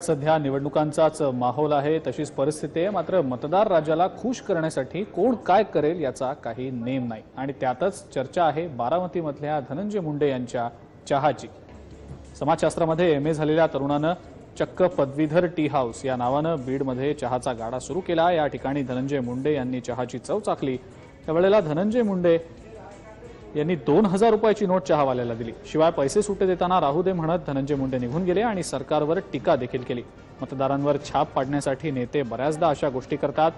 सध्या निवडणुकांचाच माहोल आहे तशीच परिस्थिती आहे. मात्र मतदार राजाला खुश करण्यासाठी कोण काय करेल याचा काही नेम नाही. आणि त्यातच चर्चा आहे बारामतीमधल्या धनंजय मुंडे यांच्या चहाची. समाजशास्त्रामध्ये एम ए झालेल्या तरुणानं चक्क पदवीधर टी हाऊस या नावानं बीडमध्ये चहाचा गाडा सुरू केला. या ठिकाणी धनंजय मुंडे यांनी चहाची चव चाकली त्यावेळेला धनंजय मुंडे यांनी दोन हजार रुपयाची नोट चहावाल्याला दिली. शिवाय पैसे सुटे देताना राहू दे म्हणत धनंजय मुंडे निघून गेले आणि सरकारवर टीका देखील केली. मतदारांवर छाप पाडण्यासाठी नेते बऱ्याचदा अशा गोष्टी करतात.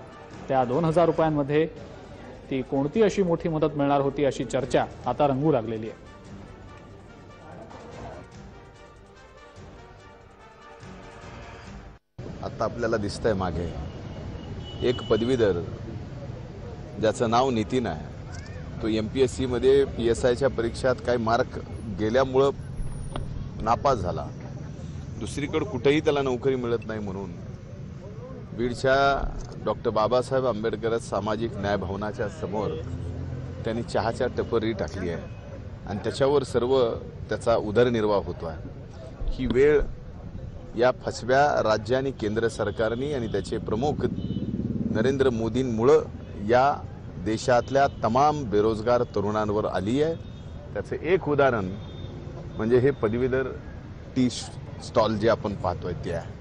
त्या दोन हजार रुपयांमध्ये ती कोणती अशी मोठी मदत मिळणार होती अशी चर्चा आता रंगू लागलेली आहे. आता आपल्याला दिसतंय मागे एक पदवीधर ज्याचं नाव नितीन आहे. तो एम पी एस सीमध्ये पी एस आयच्या परीक्षात काही मार्क गेल्यामुळं नापास झाला. दुसरीकडं कुठेही त्याला नोकरी मिळत नाही म्हणून बीडच्या डॉक्टर बाबासाहेब आंबेडकर सामाजिक न्याय भवनाच्या समोर त्यांनी चहाच्या टपरी टाकली आहे. आणि त्याच्यावर सर्व त्याचा उदरनिर्वाह होतो आहे. ही वेळ या फसव्या राज्य आणि केंद्र सरकारने आणि त्याचे प्रमुख नरेंद्र मोदींमुळं या देशातल्या तमाम बेरोजगार तरुणांवर आली आहे. त्याचं एक उदाहरण म्हणजे हे पदवीधर टी स्टॉल जे आपण पाहतोय ते आहे.